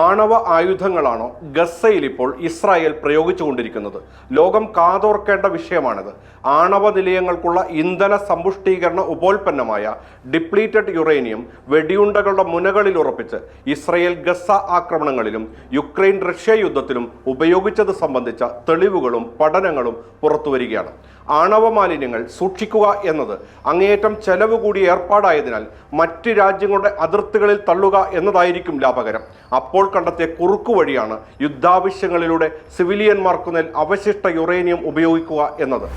ആണവ ആയുധങ്ങളാണോ ഗസയിൽ ഇപ്പോൾ ഇസ്രായേൽ പ്രയോഗിച്ചുകൊണ്ടിരിക്കുന്നത്. ലോകം കാതോർക്കേണ്ട വിഷയമാണിത്. ആണവ നിലയങ്ങൾക്കുള്ള ഇന്ധന സമ്പുഷ്ടീകരണ ഉപോൽപ്പന്നമായ ഡിപ്ലീറ്റഡ് യുറേനിയം വെടിയുണ്ടകളുടെ മുനകളിൽ ഉറപ്പിച്ച് ഇസ്രായേൽ ഗസ ആക്രമണങ്ങളിലും യുക്രൈൻ റഷ്യ യുദ്ധത്തിലും ഉപയോഗിച്ചത് സംബന്ധിച്ച തെളിവുകളും പഠനങ്ങളും പുറത്തുവരികയാണ്. ആണവ മാലിന്യങ്ങൾ സൂക്ഷിക്കുക എന്നത് അങ്ങേയറ്റം ചെലവ് കൂടിയ ഏർപ്പാടായതിനാൽ മറ്റ് രാജ്യങ്ങളുടെ അതിർത്തികളിൽ തള്ളുക എന്നതായിരിക്കും ലാഭകരം. അപ്പോൾ കണ്ടെത്തിയ കുറുക്കു വഴിയാണ് യുദ്ധാവശ്യങ്ങളിലൂടെ സിവിലിയന്മാർക്കുമേൽ അവശിഷ്ട യുറേനിയം ഉപയോഗിക്കുക എന്നത്.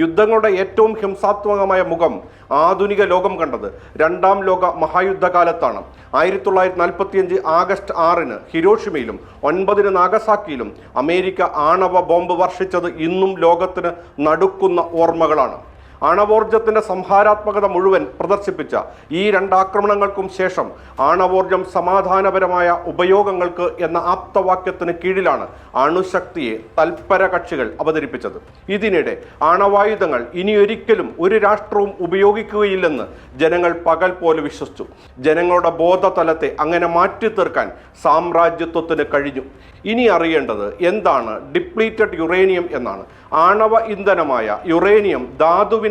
യുദ്ധങ്ങളുടെ ഏറ്റവും ഹിംസാത്മകമായ മുഖം ആധുനിക ലോകം കണ്ടത് രണ്ടാം ലോക മഹായുദ്ധകാലത്താണ്. ആയിരത്തി തൊള്ളായിരത്തി നാൽപ്പത്തിയഞ്ച് ആഗസ്റ്റ് ആറിന് ഹിരോഷിമയിലും ഒൻപതിന് നാഗസാക്കിയിലും അമേരിക്ക ആണവ ബോംബ് വർഷിച്ചത് ഇന്നും ലോകത്തിന് നടുക്കുന്ന ഓർമ്മകളാണ്. ആണവോർജത്തിന്റെ സംഹാരാത്മകത മുഴുവൻ പ്രദർശിപ്പിച്ച ഈ രണ്ടാക്രമണങ്ങൾക്കും ശേഷം ആണവോർജം സമാധാനപരമായ ഉപയോഗങ്ങൾക്ക് എന്ന ആപ്തവാക്യത്തിന് കീഴിലാണ് അണുശക്തിയെ തൽപര കക്ഷികൾ അവതരിപ്പിച്ചത്. ഇതിനിടെ ആണവായുധങ്ങൾ ഇനിയൊരിക്കലും ഒരു രാഷ്ട്രവും ഉപയോഗിക്കുകയില്ലെന്ന് ജനങ്ങൾ പകൽ പോലെ വിശ്വസിച്ചു. ജനങ്ങളുടെ ബോധതലത്തെ അങ്ങനെ മാറ്റി തീർക്കാൻ സാമ്രാജ്യത്വത്തിന് കഴിഞ്ഞു. ഇനി അറിയേണ്ടത് എന്താണ് ഡിപ്ലീറ്റഡ് യുറേനിയം എന്നാണ്. ആണവ ഇന്ധനമായ യുറേനിയം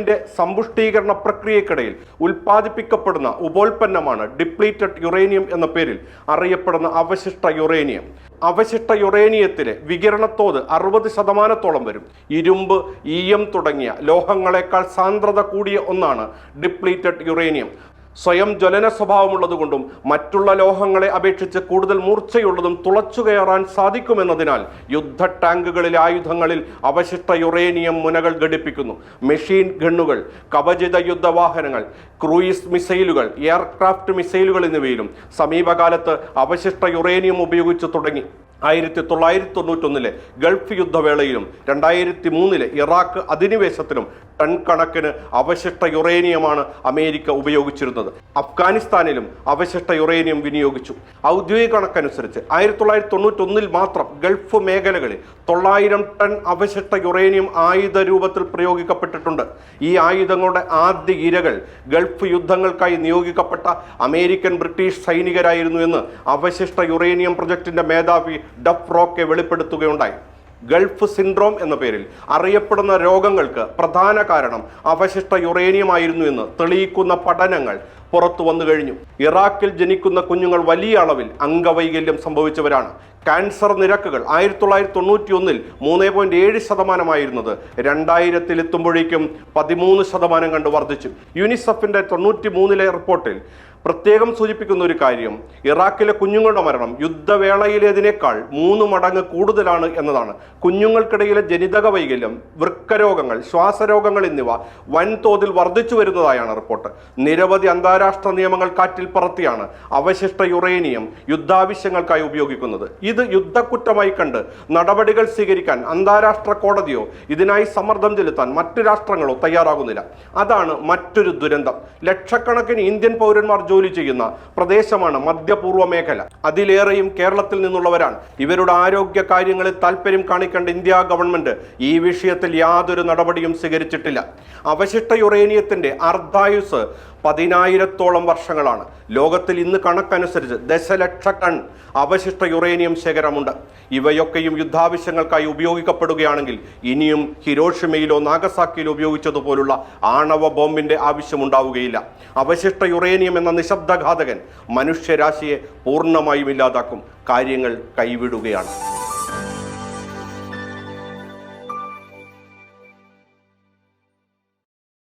ധാതുവിന്റെ സമ്പുഷ്ടീകരണ പ്രക്രിയക്കിടയിൽ ഉൽപ്പാദിപ്പിക്കപ്പെടുന്ന ഉപോൽപ്പന്നമാണ് ഡിപ്ലീറ്റഡ് യുറേനിയം എന്ന പേരിൽ അറിയപ്പെടുന്ന അവശിഷ്ട യുറേനിയം. അവശിഷ്ട യുറേനിയത്തിലെ വികിരണത്തോത് അറുപത് ശതമാനത്തോളം വരും. ഇരുമ്പ് ഈയം തുടങ്ങിയ ലോഹങ്ങളെക്കാൾ സാന്ദ്രത കൂടിയ ഒന്നാണ് ഡിപ്ലീറ്റഡ് യുറേനിയം. സ്വയം ജ്വലന സ്വഭാവമുള്ളതുകൊണ്ടും മറ്റുള്ള ലോഹങ്ങളെ അപേക്ഷിച്ച് കൂടുതൽ മൂർച്ചയുള്ളതും തുളച്ചു കയറാൻ സാധിക്കുമെന്നതിനാൽ യുദ്ധ ടാങ്കുകളിലെ ആയുധങ്ങളിൽ അവശിഷ്ട യുറേനിയം മുനകൾ ഘടിപ്പിക്കുന്നു. മെഷീൻ ഗണ്ണുകൾ കവചിത യുദ്ധവാഹനങ്ങൾ ക്രൂയിസ് മിസൈലുകൾ എയർക്രാഫ്റ്റ് മിസൈലുകൾ എന്നിവയിലും സമീപകാലത്ത് അവശിഷ്ട യുറേനിയം ഉപയോഗിച്ചു തുടങ്ങി. ആയിരത്തി തൊള്ളായിരത്തി തൊണ്ണൂറ്റൊന്നിലെ ഗൾഫ് യുദ്ധവേളയിലും രണ്ടായിരത്തി മൂന്നിലെ ഇറാഖ് അധിനിവേശത്തിലും ടൺ കണക്കിന് അവശിഷ്ട യുറേനിയമാണ് അമേരിക്ക ഉപയോഗിച്ചിരുന്നത്. അഫ്ഗാനിസ്ഥാനിലും അവശിഷ്ട യുറേനിയം വിനിയോഗിച്ചു. ഔദ്യോഗിക കണക്കനുസരിച്ച് ആയിരത്തി തൊള്ളായിരത്തി തൊണ്ണൂറ്റൊന്നിൽ മാത്രം ഗൾഫ് മേഖലകളിൽ തൊള്ളായിരം ടൺ അവശിഷ്ട യുറേനിയം ആയുധ രൂപത്തിൽ പ്രയോഗിക്കപ്പെട്ടിട്ടുണ്ട്. ഈ ആയുധങ്ങളുടെ ആദ്യ ഇരകൾ ഗൾഫ് യുദ്ധങ്ങൾക്കായി നിയോഗിക്കപ്പെട്ട അമേരിക്കൻ ബ്രിട്ടീഷ് സൈനികരായിരുന്നു എന്ന് അവശിഷ്ട യുറേനിയം പ്രൊജക്ടിന്റെ മേധാവി ഡഫ് റോക്കെ വെളിപ്പെടുത്തുകയുണ്ടായി. ഗൾഫ് സിൻഡ്രോം എന്ന പേരിൽ അറിയപ്പെടുന്ന രോഗങ്ങൾക്ക് പ്രധാന കാരണം അവശിഷ്ട യുറേനിയം ആയിരുന്നു എന്ന് തെളിയിക്കുന്ന പഠനങ്ങൾ പുറത്തു വന്നു കഴിഞ്ഞു. ഇറാഖിൽ ജനിക്കുന്ന കുഞ്ഞുങ്ങൾ വലിയ അളവിൽ അംഗവൈകല്യം സംഭവിച്ചവരാണ്. ക്യാൻസർ നിരക്കുകൾ ആയിരത്തി തൊള്ളായിരത്തി തൊണ്ണൂറ്റി ഒന്നിൽ മൂന്ന് പോയിന്റ് ഏഴ് ശതമാനമായിരുന്നത് രണ്ടായിരത്തിൽ എത്തുമ്പോഴേക്കും പതിമൂന്ന് ശതമാനം കണ്ട് വർദ്ധിച്ചു. യുനിസെഫിന്റെ തൊണ്ണൂറ്റി മൂന്നിലെ റിപ്പോർട്ടിൽ പ്രത്യേകം സൂചിപ്പിക്കുന്ന ഒരു കാര്യം ഇറാഖിലെ കുഞ്ഞുങ്ങളുടെ മരണം യുദ്ധവേളയിലേതിനേക്കാൾ മൂന്ന് മടങ്ങ് കൂടുതലാണ് എന്നതാണ്. കുഞ്ഞുങ്ങൾക്കിടയിലെ ജനിതക വൈകല്യം വൃക്കരോഗങ്ങൾ ശ്വാസരോഗങ്ങൾ എന്നിവ വൻതോതിൽ വർദ്ധിച്ചു വരുന്നതായാണ് റിപ്പോർട്ട്. നിരവധി അന്താരാഷ്ട്ര നിയമങ്ങൾ കാറ്റിൽ പറത്തിയാണ് അവശിഷ്ട യുറേനിയം യുദ്ധാവശ്യങ്ങൾക്കായി ഉപയോഗിക്കുന്നത്. ഇത് യുദ്ധക്കുറ്റമായി കണ്ട് നടപടികൾ സ്വീകരിക്കാൻ അന്താരാഷ്ട്ര കോടതിയോ ഇതിനായി സമ്മർദ്ദം ചെലുത്താൻ മറ്റു രാഷ്ട്രങ്ങളോ തയ്യാറാകുന്നില്ല. അതാണ് മറ്റൊരു ദുരന്തം. ലക്ഷക്കണക്കിന് ഇന്ത്യൻ പൗരന്മാർ ജോലി ചെയ്യുന്ന പ്രദേശമാണ് മധ്യപൂർവ മേഖല. അതിലേറെയും കേരളത്തിൽ നിന്നുള്ളവരാണ്. ഇവരുടെ ആരോഗ്യ കാര്യങ്ങളിൽ താല്പര്യം കാണിക്കേണ്ട ഇന്ത്യ ഗവൺമെന്റ് ഈ വിഷയത്തിൽ യാതൊരു നടപടിയും സ്വീകരിച്ചിട്ടില്ല. അവശിഷ്ട യുറേനിയത്തിന്റെ അർദ്ധായുസ് പതിനായിരത്തോളം വർഷങ്ങളാണ്. ലോകത്തിൽ ഇന്ന് കണക്കനുസരിച്ച് ദശലക്ഷ ടൺ അവശിഷ്ട യുറേനിയം ശേഖരമുണ്ട്. ഇവയൊക്കെയും യുദ്ധാവശ്യങ്ങൾക്കായി ഉപയോഗിക്കപ്പെടുകയാണെങ്കിൽ ഇനിയും ഹിരോഷിമയിലോ നാഗസാക്കിയിലോ ഉപയോഗിച്ചതുപോലുള്ള ആണവ ബോംബിന്റെ ആവശ്യമുണ്ടാവുകയില്ല. അവശിഷ്ട യുറേനിയം എന്ന നിശബ്ദഘാതകൻ മനുഷ്യരാശിയെ പൂർണമായും ഇല്ലാതാക്കും. കാര്യങ്ങൾ കൈവിടുകയാണ്.